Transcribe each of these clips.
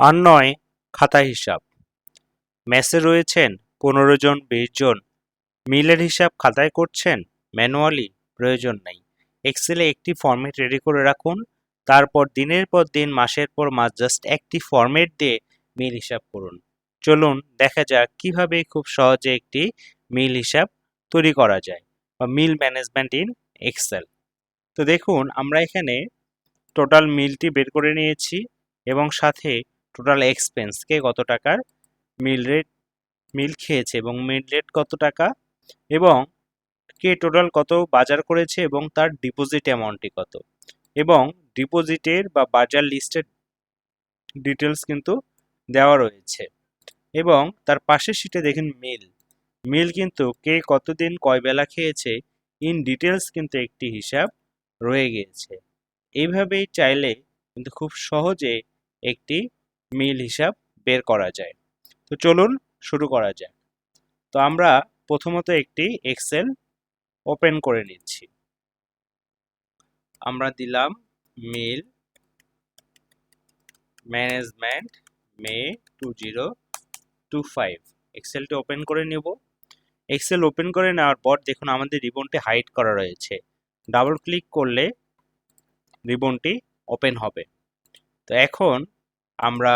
আর নয়, খাতা হিসাব। মেসে রয়েছেন পনেরো জন, বিশ জন। মিলের হিসাব খাতায় করছেন? ম্যানুয়ালি? প্রয়োজন নাই। এক্সেলে একটি ফরম্যাট রেডি করে রাখুন। তারপর দিনের পর দিন, মাসের পর মাস, জাস্ট একটি ফরম্যাট দিয়ে মিল হিসাব করুন। চলুন, দেখা যাক কীভাবে খুব সহজে একটি মিল হিসাব তৈরি করা যায়, বা মিল ম্যানেজমেন্ট ইন এক্সেল। তো দেখুন, আমরা এখানে টোটাল মিলটি বের করে নিয়েছি এবং সাথে টোটাল এক্সপেন্স কে কত টাকার মিল রেট মিল খেয়েছে এবং মিল রেট কত টাকা এবং কে টোটাল কত বাজার করেছে এবং তার ডিপোজিট অ্যামাউন্টটি কত। এবং ডিপোজিটের বা বাজার লিস্টের ডিটেলস কিন্তু দেওয়া রয়েছে। এবং তার পাশের সিটে দেখেন মিল মিল কিন্তু কে কতদিন কয় বেলা খেয়েছে ইন ডিটেলস কিন্তু একটি হিসাব রয়ে গিয়েছে। এইভাবেই চাইলে কিন্তু খুব সহজে একটি মিল হিসাব বের করা যায়। তো চলুন শুরু করা যাক। তো আমরা প্রথমত একটি এক্সেল ওপেন করে নিচ্ছি। আমরা দিলাম meal management May two zero two five এক্সেলটি open করে নেব। এক্সেল ওপেন করে নেওয়ার পর দেখুন আমাদের রিবনটি হাইড করা রয়েছে। ডাবল ক্লিক করলে রিবনটি ওপেন হবে। তো এখন আমরা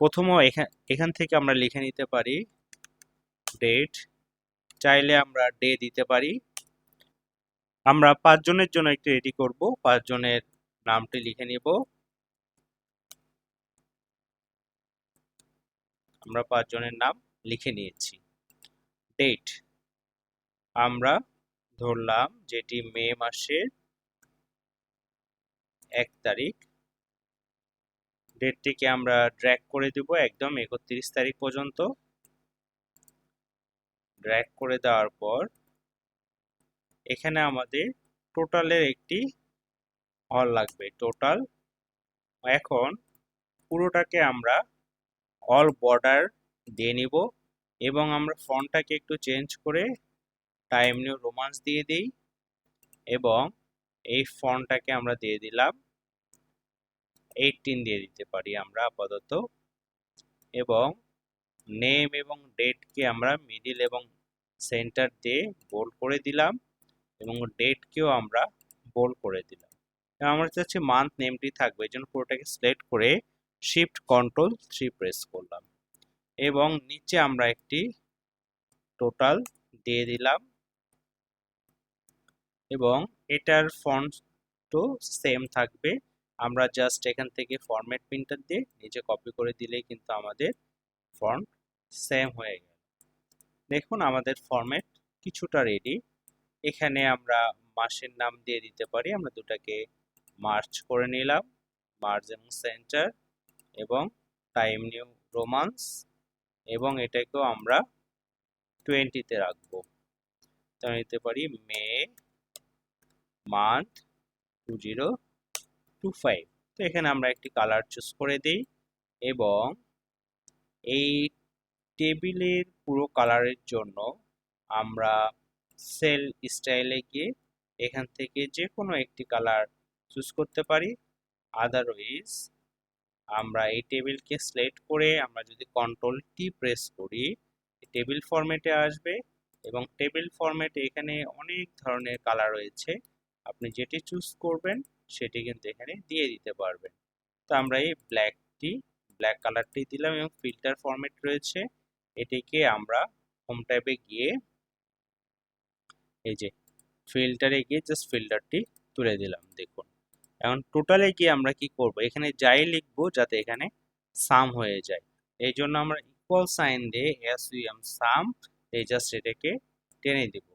প্রথম এখান এখান থেকে আমরা লিখে নিতে পারি ডেট চাইলে আমরা ডে দিতে পারি। আমরা পাঁচজনের জন্য একটু রেডি করব পাঁচজনের নামটি লিখে নিব। আমরা পাঁচজনের নাম লিখে নিয়েছি। ডেট আমরা ধরলাম যেটি মে মাসের এক তারিখ। ডেটটিকে আমরা ড্র্যাগ করে দিব একদম একত্রিশ তারিখ পর্যন্ত। ড্র্যাগ করে দেওয়ার পর এখানে আমাদের টোটালের একটি হল লাগবে। টোটাল এখন পুরোটাকে আমরা অল বর্ডার দিয়ে নিব এবং আমরা ফন্টটাকে একটু চেঞ্জ করে টাইম নিউ রোমান্স দিয়ে দিই এবং এই ফন্টটাকে আমরা দিয়ে দিলাম। এইটিন দিয়ে দিতে পারি আমরা আপাতত। এবং নেম এবং ডেটকে আমরা মিডিল এবং সেন্টার দিয়ে বোল্ড করে দিলাম এবং ডেটকেও আমরা বোল্ড করে দিলাম। আমরা চাচ্ছি মান্থ নেমটি থাকবে, এই পুরোটাকে সিলেক্ট করে শিফট কন্ট্রোল থ্রি প্রেস করলাম। এবং নিচে আমরা একটি টোটাল দিয়ে দিলাম। এবং এটার ফন্ট তো সেম থাকবে। আমরা জাস্ট এখান থেকে ফরম্যাট প্রিন্টার দিয়ে নিচে কপি করে দিলেই কিন্তু আমাদের ফর্ম সেম হয়ে গেল। দেখুন আমাদের ফরম্যাট কিছুটা রেডি এখানে আমরা মাসের নাম দিয়ে দিতে পারি, আমরা দুটাকে মার্চ করে নিলাম। মার্চ এবং সেন্টার এবং টাইম নিউ রোমান্স এবং এটাকেও আমরা টোয়েন্টিতে রাখব। তো নিতে পারি May month two zero two five তো এখানে আমরা একটি কালার চুজ করে দিই এবং এই টেবিলের পুরো কালারের জন্য আমরা সেল স্টাইলে গিয়ে এখান থেকে যে কোনো একটি কালার চুজ করতে পারি। আদারওয়াইজ আমরা এই টেবিলকে সিলেক্ট করে আমরা যদি কন্ট্রোল টি প্রেস করি টেবিল ফরম্যাটে আসবে এবং টেবিল ফরম্যাটে এখানে অনেক ধরনের কালার রয়েছে। আপনি যেটি চুজ করবেন সেটি কিন্তু এখানে দিয়ে দিতে পারবেন। তো আমরা এই ব্ল্যাকটি ব্ল্যাক কালারটি দিলাম এবং ফিল্টার ফরম্যাট রয়েছে। এটিকে আমরা হোম ট্যাবে গিয়ে এই যে ফিল্টারে গিয়ে জাস্ট ফিল্টারটি তুলে দিলাম, দেখুন। এখন টোটালে গিয়ে আমরা কি করব? এখানে যাই লিখব যাতে এখানে সাম হয়ে যায়। এই জন্য আমরা ইকুয়াল সাইন দিয়ে এস এম সাম এই জাস্ট এটাকে টেনে দিব।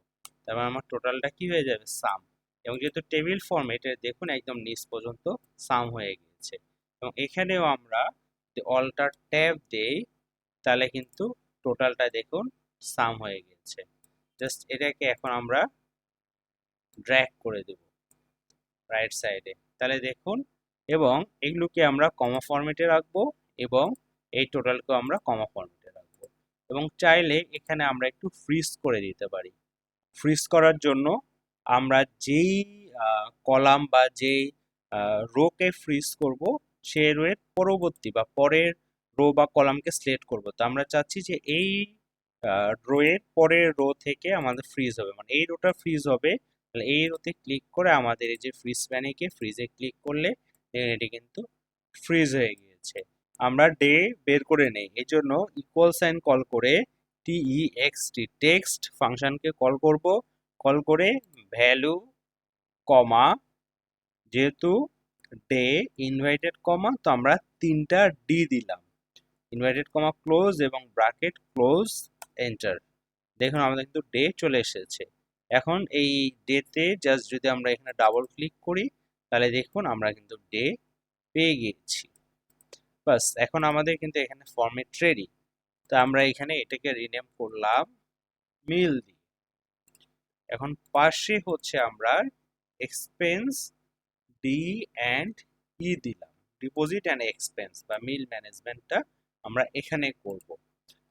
তারপর আমার টোটালটা কি হয়ে যাবে? সাম এবং যেহেতু টেবিল ফর্ম এটা দেখুন একদম নিচ পর্যন্ত সাম হয়ে গিয়েছে। এবং এখানেও আমরা অল্টার ট্যাব দেই, তাহলে কিন্তু টোটালটা দেখুন সাম হয়ে গিয়েছে। জাস্ট এটাকে এখন আমরা ড্র্যাগ করে দেব রাইট সাইডে তাহলে দেখুন, এবং এগুলোকে আমরা কমা ফরম্যাটে রাখব এবং এই টোটালকেও আমরা কমা ফরম্যাটে রাখব। এবং চাইলে এখানে আমরা একটু ফ্রিজ করে দিতে পারি। ফ্রিজ করার জন্য আমরা যেই কলাম বা যেই রোকে ফ্রিজ করব, সে রোয়ের পরবর্তী বা পরের রো বা কলামকে সিলেক্ট করব। তো আমরা চাচ্ছি যে এই রোয়ের পরের রো থেকে আমাদের ফ্রিজ হবে। মানে এই রোটা ফ্রিজ হবে, তাহলে এই রোতে ক্লিক করে আমাদের এই যে ফ্রিজ প্যানিকে ফ্রিজে ক্লিক করলে এটি কিন্তু ফ্রিজ হয়ে গিয়েছে। আমরা ডে বের করে নেই। এই জন্য ইকুয়াল সাইন কল করে T E X T text ফাংশনকে কল করব। কল করে ভ্যালু কমা যেহেতু ডে ইনভাইটেড কমা তো আমরা তিনটা ডি দিলাম। ইনভাইটেড কমা ক্লোজ এবং ব্রাকেট ক্লোজ এন্টার দেখুন, আমাদের কিন্তু ডে চলে এসেছে। এখন এই ডেতে জাস্ট যদি আমরা এখানে ডাবল ক্লিক করি, তাহলে দেখুন, আমরা কিন্তু ডে পেয়ে গিয়েছি। বাস, এখন আমাদের কিন্তু এখানে ফর্মেট রেডি তো আমরা এখানে এটাকে রিনেম করলাম মিল এখন পাশে হচ্ছে আমরা এক্সপেন্স ডি অ্যান্ড ই দিলাম। ডিপোজিট অ্যান্ড এক্সপেন্স বা মিল ম্যানেজমেন্টটা আমরা এখানে করব।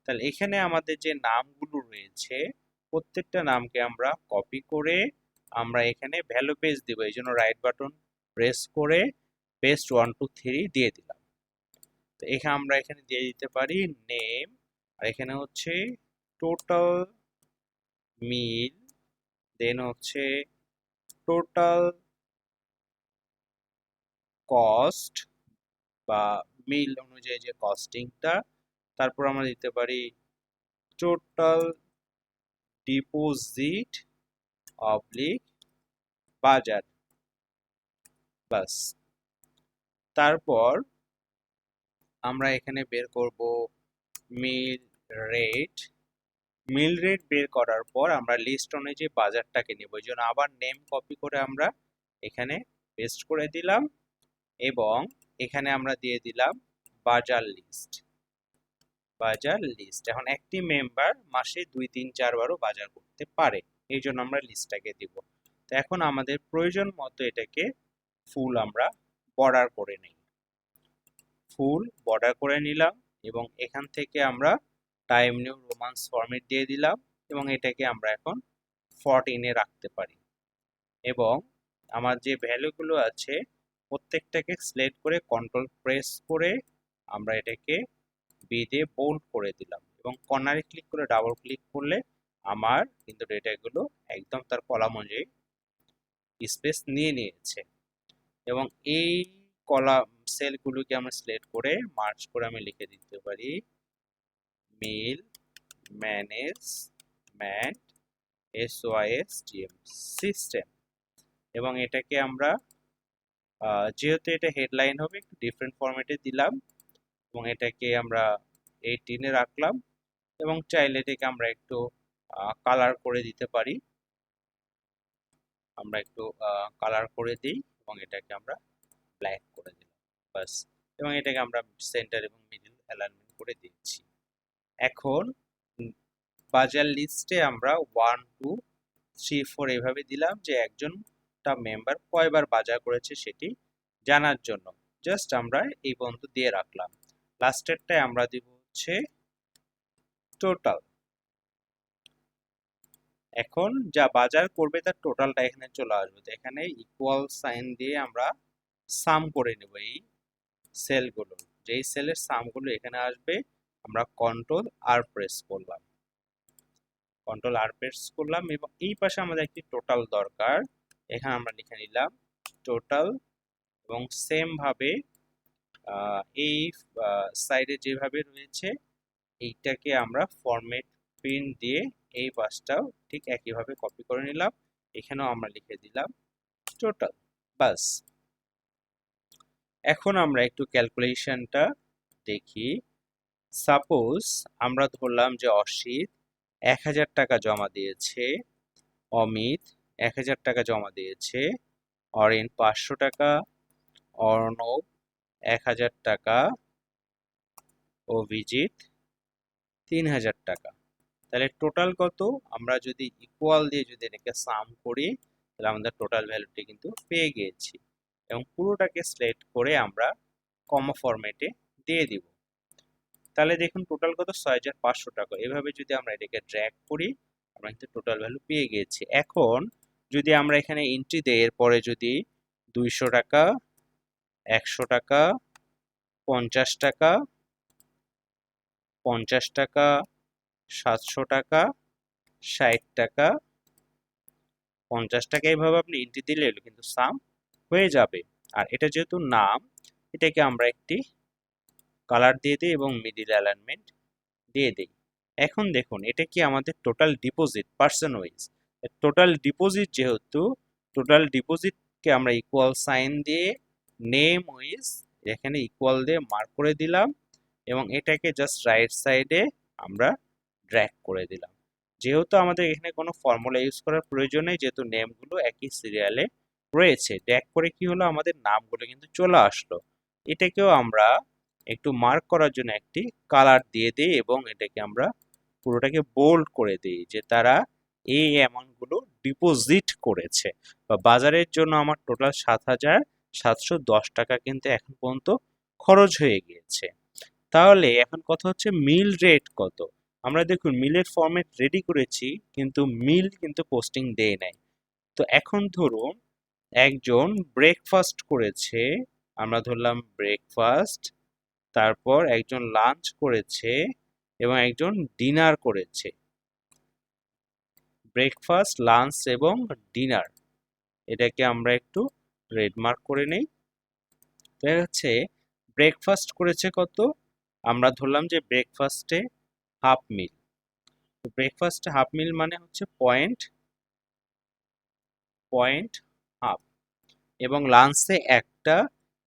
তাহলে এখানে আমাদের যে নামগুলো রয়েছে, প্রত্যেকটা নামকে আমরা কপি করে আমরা এখানে ভ্যালু পেজ দিব। এই জন্য রাইট বাটন প্রেস করে পেস্ট ওয়ান টু থ্রি দিয়ে দিলাম। তো এখানে আমরা এখানে দিয়ে দিতে পারি নেম আর এখানে হচ্ছে টোটাল মিল দেন হচ্ছে টোটাল কস্ট বা মিল অনুযায়ী যে কস্টিংটা তারপর আমরা দিতে পারি টোটাল ডিপোজিট অবলিক বাজার। বাস তারপর আমরা এখানে বের করব মিল রেট মিল রেট বের করার পর আমরা লিস্ট অনুযায়ী বাজারটাকে নেব, এই জন্য আবার নেম কপি করে আমরা এখানে পেস্ট করে দিলাম এবং এখানে আমরা দিয়ে দিলাম বাজার লিস্ট বাজার লিস্ট এখন একটি মেম্বার মাসে দুই, তিন চারবারও বাজার করতে পারে, এই জন্য আমরা লিস্টটাকে দিব। তো এখন আমাদের প্রয়োজন মতো এটাকে ফুল আমরা বর্ডার করে নিই। ফুল বর্ডার করে নিলাম এবং এখান থেকে আমরা টাইম নিউ রোমান্স ফরম্যাট দিয়ে দিলাম এবং এটাকে আমরা এখন ফরটিনে রাখতে পারি। এবং আমার যে ভ্যালুগুলো আছে, প্রত্যেকটাকে সিলেক্ট করে কন্ট্রোল প্রেস করে আমরা এটাকে বি দিয়ে বোল্ড করে দিলাম এবং কর্নারে ক্লিক করে ডাবল ক্লিক করলে আমার কিন্তু ডেটাগুলো একদম তার কলাম অনুযায়ী স্পেস নিয়ে নিয়েছে। এবং এই কলাম সেলগুলোকে আমরা সিলেক্ট করে মার্চ করে আমি লিখে দিতে পারি। Meal management S Y S T M system এবং এটাকে আমরা যেহেতু এটা হেডলাইন হবে, একটু ডিফারেন্ট ফরম্যাটে দিলাম এবং এটাকে আমরা এইটিনে রাখলাম এবং চাইলে এটাকে আমরা একটু কালার করে দিতে পারি। আমরা একটু কালার করে দিই এবং এটাকে আমরা ব্ল্যাক করে দিলাম বাস এবং এটাকে আমরা সেন্টার এবং মিডিল অ্যালাইনমেন্ট করে দিচ্ছি এখন বাজার লিস্টে আমরা ওয়ান টু থ্রি ফোর এভাবে দিলাম যে একজনটা মেম্বার কয়বার বাজার করেছে সেটি জানার জন্য। জাস্ট আমরা এই বন্ধু দিয়ে রাখলাম। লাস্টেরটায় আমরা দিব হচ্ছে টোটাল এখন যা বাজার করবে তার টোটালটা এখানে চলে আসবে। এখানে ইকুয়াল সাইন দিয়ে আমরা সাম করে নেব এই সেলগুলো যেই সেলের সামগুলো এখানে আসবে আমরা কন্ট্রোল আর প্রেস করলাম। কন্ট্রোল আর প্রেস করলাম এবং এই পাশে আমাদের একটি টোটাল দরকার। এখানে আমরা লিখে নিলাম টোটাল এবং সেম ভাবে এই সাইডে যেভাবে রয়েছে, এইটাকে আমরা ফরম্যাট প্রিন্ট দিয়ে এই পাশটাও ঠিক একইভাবে কপি করে নিলাম। এখানেও আমরা লিখে দিলাম টোটাল বাস। এখন আমরা একটু ক্যালকুলেশনটা দেখি। সাপোজ আমরা ধরলাম যে অসিত এক হাজার টাকা জমা দিয়েছে, অমিত এক হাজার টাকা জমা দিয়েছে, অরিন পাঁচশো টাকা, অর্ণব এক হাজার টাকা, অভিজিৎ তিন হাজার টাকা। তাহলে টোটাল কত? আমরা যদি ইকুয়াল দিয়ে যদি এটাকে সাম করি, তাহলে আমাদের টোটাল ভ্যালুটি কিন্তু পেয়ে গিয়েছি। এবং পুরোটাকে সিলেক্ট করে আমরা কমা ফরম্যাটে দিয়ে দিব। তাহলে দেখুন টোটাল কত? ছয় হাজার পাঁচশো টাকা। এভাবে যদি আমরা এটাকে ড্র্যাক করি, আমরা কিন্তু টোটাল ভ্যালু পেয়ে গিয়েছি এখন যদি আমরা এখানে এন্ট্রি দেই, এরপরে যদি দুইশো টাকা, একশো টাকা, পঞ্চাশ টাকা পঞ্চাশ টাকা, সাতশো টাকা, ষাট টাকা, পঞ্চাশ টাকা এইভাবে আপনি এন্ট্রি দিলে কিন্তু সাম হয়ে যাবে। আর এটা যেহেতু নাম, এটাকে আমরা একটি কালার দিয়ে দিই এবং মিডিল অ্যালাইনমেন্ট দিয়ে দিই। এখন দেখুন, এটা কি আমাদের total deposit person wise total deposit যেহেতু টোটাল ডিপোজিটকে আমরা ইকুয়াল সাইন দিয়ে নেম ওয়াইজ এখানে ইকুয়াল দিয়ে মার্ক করে দিলাম এবং এটাকে জাস্ট রাইট সাইডে আমরা ড্র্যাক করে দিলাম। যেহেতু আমাদের এখানে কোনো ফর্মুলা ইউজ করার প্রয়োজন নেই, যেহেতু নেমগুলো একই সিরিয়ালে রয়েছে ড্র্যাগ করে কি হলো, আমাদের নামগুলো কিন্তু চলে আসলো। এটাকেও আমরা একটু মার্ক করার জন্য একটি কালার দিয়ে দিই এবং এটাকে আমরা পুরোটাকে বোল্ড করে দিই যে তারা এই অ্যামাউন্টগুলো ডিপোজিট করেছে। বা বাজারের জন্য আমার টোটাল সাত হাজার সাতশো দশ টাকা কিন্তু এখন পর্যন্ত খরচ হয়ে গিয়েছে। তাহলে এখন কথা হচ্ছে মিল রেট কত? আমরা দেখুন মিলের ফরম্যাট রেডি করেছি কিন্তু মিল কিন্তু পোস্টিং দেয় নাই। তো এখন ধরুন একজন ব্রেকফাস্ট করেছে, আমরা ধরলাম ব্রেকফাস্ট তারপর একজন লাঞ্চ করেছে এবং একজন ডিনার করেছে। ব্রেকফাস্ট লাঞ্চ এবং ডিনার এটাকে আমরা একটু রেড মার্ক করে নেই। দেখা যাচ্ছে ব্রেকফাস্ট করেছে কত? আমরা ধরলাম যে ব্রেকফাস্টে হাফ মিল ব্রেকফাস্টে হাফ মিল মানে হচ্ছে পয়েন্ট পয়েন্ট হাফ এবং লাঞ্চে একটা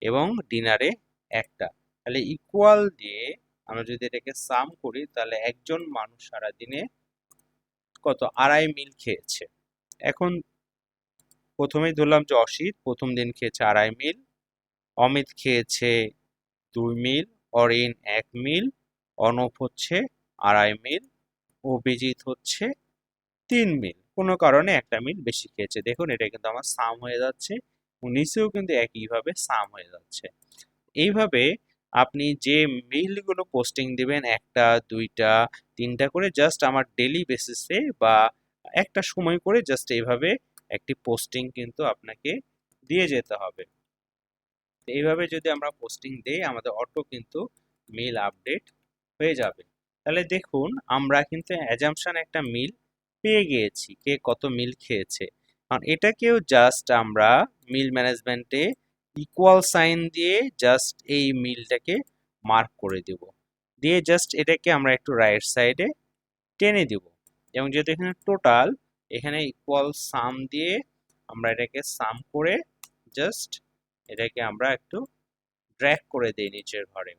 এবং ডিনারে একটা। তাহলে ইকুয়াল দিয়ে আমরা যদি এটাকে সাম করি, তাহলে একজন মানুষ সারাদিনে কত? আড়াই মিল খেয়েছে। এখন প্রথমেই ধরলাম যে অসিত, প্রথম দিন খেয়েছে আড়াই মিল অমিত খেয়েছে দুই মিল অরিন এক মিল অনপ হচ্ছে আড়াই মিল অভিজিৎ হচ্ছে তিন মিল কোনো কারণে একটা মিল বেশি খেয়েছে। দেখুন, এটা কিন্তু আমার সাম হয়ে যাচ্ছে নিচেও কিন্তু একইভাবে সাম হয়ে যাচ্ছে। এইভাবে আপনি যে মিলগুলো পোস্টিং দিবেন একটা, দুইটা, তিনটা করে জাস্ট আমার ডেলি বেসিসে বা একটা সময় করে জাস্ট এইভাবে একটি পোস্টিং কিন্তু আপনাকে দিয়ে যেতে হবে। এইভাবে যদি আমরা পোস্টিং দেই, আমাদের অটো কিন্তু মিল আপডেট হয়ে যাবে। তাহলে দেখুন, আমরা কিন্তু অ্যাজামশান একটা মিল পেয়ে গিয়েছি, কে কত মিল খেয়েছে। কারণ এটাকেও জাস্ট আমরা মিল ম্যানেজমেন্টে ইকুয়াল সাইন দিয়ে জাস্ট এই মিলটাকে মার্ক করে দেব। দিয়ে জাস্ট এটাকে আমরা একটু রাইট সাইডে টেনে দেব। এবং যেহেতু এখানে টোটাল এখানে ইকুয়াল সাম দিয়ে আমরা এটাকে সাম করে জাস্ট এটাকে আমরা একটু ড্র্যাক করে দিই নিচের ঘরে।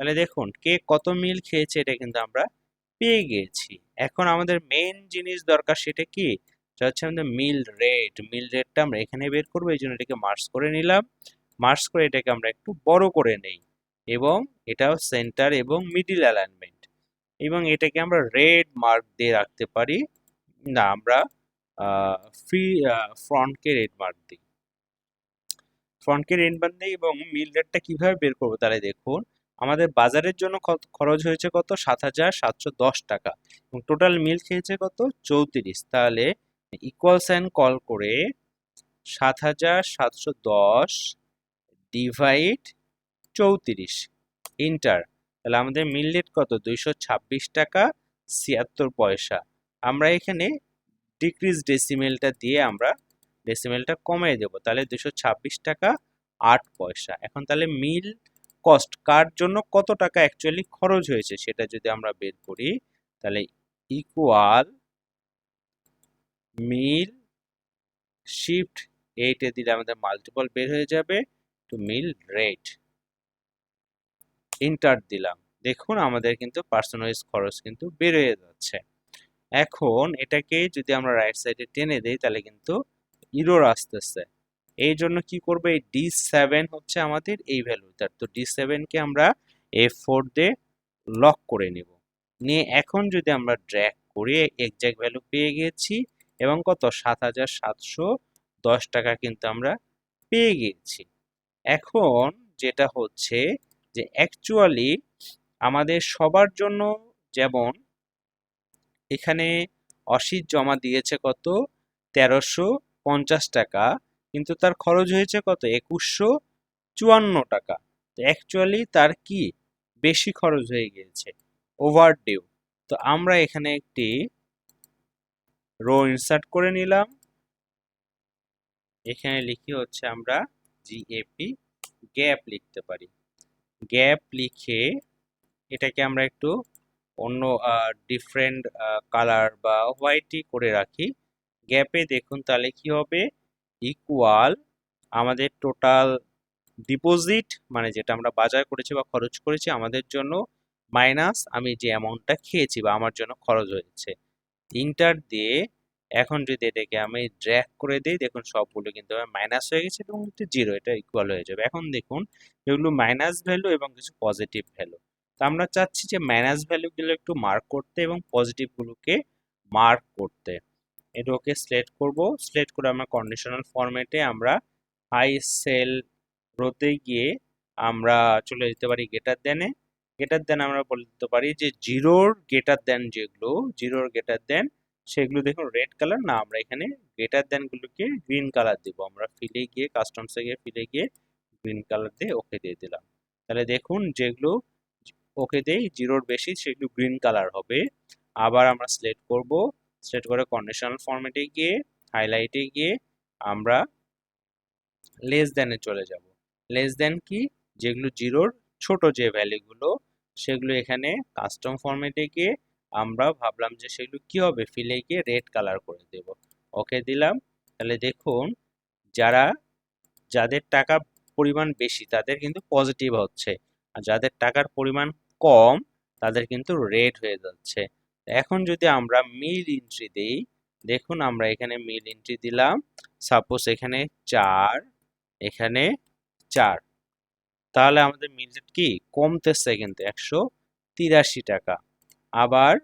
তাহলে দেখুন, কে কত মিল খেয়েছে এটা কিন্তু আমরা পেয়ে গিয়েছি। এখন আমাদের মেন জিনিস দরকার সেটা কি? সেটা হচ্ছে আমাদের মিল রেট মিল রেটটা আমরা এখানে বের করব, এই জন্য এটাকে মার্কস করে নিলাম। মার্কস করে এটাকে আমরা একটু বড় করে নেই। এবং এটাও সেন্টার এবং মিডিল অ্যালাইনমেন্ট। এবং এটাকে আমরা রেড মার্ক দিয়ে রাখতে পারি। না, আমরা ফ্রি ফ্রন্টকে রেড মার্ক দিই। ফ্রন্টকে রেড মার্ক দিই এবং মিল রেটটা কীভাবে বের করব তাহলে দেখুন, আমাদের বাজারের জন্য খরচ হয়েছে কত? সাত হাজার সাতশো দশ টাকা। এবং টোটাল মিল খেয়েছে কত? চৌত্রিশ। তাহলে ইকুয়াল সাইন কল করে সাত হাজার সাতশো দশ ডিভাইড চৌত্রিশ। ইন্টার তাহলে আমাদের মিল রেট কত? দুইশো ছাব্বিশ টাকা ছিয়াত্তর পয়সা। আমরা এখানে ডিক্রিজ ডেসিমেলটা দিয়ে আমরা ডেসিমেলটা কমিয়ে দেব। তাহলে দুশো ছাব্বিশ টাকা আট পয়সা। এখন তাহলে মিল কস্ট কার জন্য কত টাকা অ্যাকচুয়ালি খরচ হয়েছে সেটা যদি আমরা বের করি, তাহলে ইকুয়াল মিল শিফট এইটে দিলে আমাদের মাল্টিপল বের হয়ে যাবে। টু মিল রেট ইন্টার দিলাম। দেখুন আমাদের কিন্তু পার্সোনালাইজ খরচ কিন্তু হয়ে যাচ্ছে। এখন এটাকে যদি আমরা রাইট সাইডে টেনে দেই, তাহলে কিন্তু ইরোর আসতেছে। এই জন্য কি করবে? এই ডি সেভেন হচ্ছে আমাদের এই ভ্যালুটার তো ডি সেভেনকে আমরা এফ ফোর দিয়ে লক করে নিব। নিয়ে এখন যদি আমরা ড্র্যাক করি এক্সাক্ট ভ্যালু পেয়ে গিয়েছি এবং কত? সাত হাজার সাতশো দশ টাকা কিন্তু আমরা পেয়ে গিয়েছি এখন যেটা হচ্ছে যে অ্যাকচুয়ালি আমাদের সবার জন্য যেমন এখানে অসিত জমা দিয়েছে কত? তেরোশো পঞ্চাশ টাকা, কিন্তু তার খরচ হয়েছে কত? একুশশো চুয়ান্ন টাকা। তো অ্যাকচুয়ালি তার কি? বেশি খরচ হয়ে গিয়েছে। ওভার ডিউ তো আমরা এখানে একটি রো ইনসার্ট করে নিলাম। এখানে লিখি হচ্ছে আমরা জিএপি গ্যাপ লিখতে পারি। গ্যাপ লিখে এটাকে আমরা একটু অন্য ডিফারেন্ট কালার বা হোয়াইটই করে রাখি। গ্যাপে দেখুন তাহলে কি হবে? ইকুয়াল আমাদের টোটাল ডিপোজিট মানে যেটা আমরা বাজার করেছি বা খরচ করেছি, আমাদের জন্য মাইনাস আমি যে অ্যামাউন্টটা খেয়েছি বা আমার জন্য খরচ হয়েছে। ইন্টার দিয়ে এখন যদি এটাকে আমি ড্র্যাক করে দিই, দেখুন সবগুলো কিন্তু মাইনাস হয়ে গেছে এবং একটু জিরো এটা ইকুয়াল হয়ে যাবে। এখন দেখুন, এগুলো মাইনাস ভ্যালু এবং কিছু পজিটিভ ভ্যালু তো আমরা চাচ্ছি যে মাইনাস ভ্যালুগুলো একটু মার্ক করতে এবং পজিটিভগুলোকে মার্ক করতে। এটা ওকে সিলেক্ট করব। সিলেক্ট করে আমরা কন্ডিশনাল ফরম্যাটে আমরা হাই সেল রোতে গিয়ে আমরা চলে যেতে পারি গেটার দেনে গেটার দেন আমরা বলে দিতে পারি যে জিরোর গেটার দেন যেগুলো জিরোর গেটার দেন সেগুলো দেখুন রেড কালার না, আমরা এখানে গেটার দেন গুলোকে গ্রিন কালার দিব। আমরা ফিলে গিয়ে কাস্টমসে গিয়ে ফিলে গিয়ে গ্রিন কালার দিয়ে ওকে দিয়ে দিলাম। তাহলে দেখুন, যেগুলো ওকে দেই জিরোর বেশি, সেগুলো গ্রিন কালার হবে। আবার আমরা সিলেক্ট করব। সিলেক্ট করে কন্ডিশনাল ফরম্যাটে গিয়ে হাইলাইটে গিয়ে আমরা লেস দেনে চলে যাব। লেস দেন কি? যেগুলো জিরোর ছোট যে ভ্যালুগুলো সেগুলো এখানে কাস্টম ফরম্যাটে গিয়ে আমরা ভাবলাম যে সেগুলো কি হবে? ফিলে গিয়ে রেড কালার করে দেব। ওকে দিলাম। তাহলে দেখুন, যারা, যাদের টাকা পরিমাণ বেশি, তাদের কিন্তু পজিটিভ হচ্ছে। আর যাদের টাকার পরিমাণ কম, তাদের কিন্তু রেড হয়ে যাচ্ছে। এখন যদি আমরা মিল এন্ট্রি দেই, দেখুন আমরা এখানে মিল এন্ট্রি দিলাম। সাপোজ এখানে চার এখানে চার। তাহলে আমাদের মিল কি? কমতেছে কিন্তু একশো তিরাশি টাকা। আবার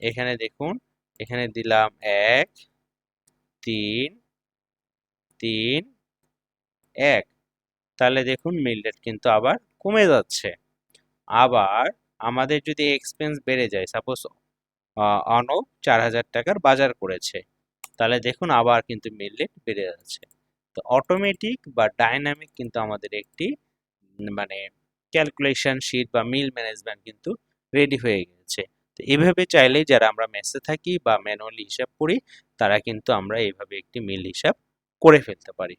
এখানে দেখুন, এখানে দিলাম এক, তিন তিন, এক। তাহলে দেখুন মিল রেট কিন্তু আবার কমে যাচ্ছে। আবার আমাদের যদি এক্সপেন্স বেড়ে যায় সাপোজ অনব চার হাজার টাকার বাজার করেছে, তাহলে দেখুন আবার কিন্তু মিল রেট বেড়ে যাচ্ছে। তো অটোমেটিক বা ডাইনামিক কিন্তু আমাদের একটি মানে ক্যালকুলেশন শিট বা মিল ম্যানেজমেন্ট কিন্তু রেডি হয়ে গেছে তো এভাবে চাইলে যারা আমরা মেসে থাকি বা ম্যানুয়ালি হিসাব করি, তারা কিন্তু আমরা এইভাবে একটি মিল হিসাব করে ফেলতে পারি।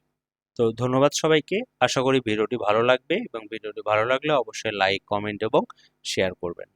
তো ধন্যবাদ সবাইকে। আশা করি ভিডিওটি ভালো লাগবে এবং ভিডিওটি ভালো লাগলে অবশ্যই লাইক, কমেন্ট এবং শেয়ার করবেন।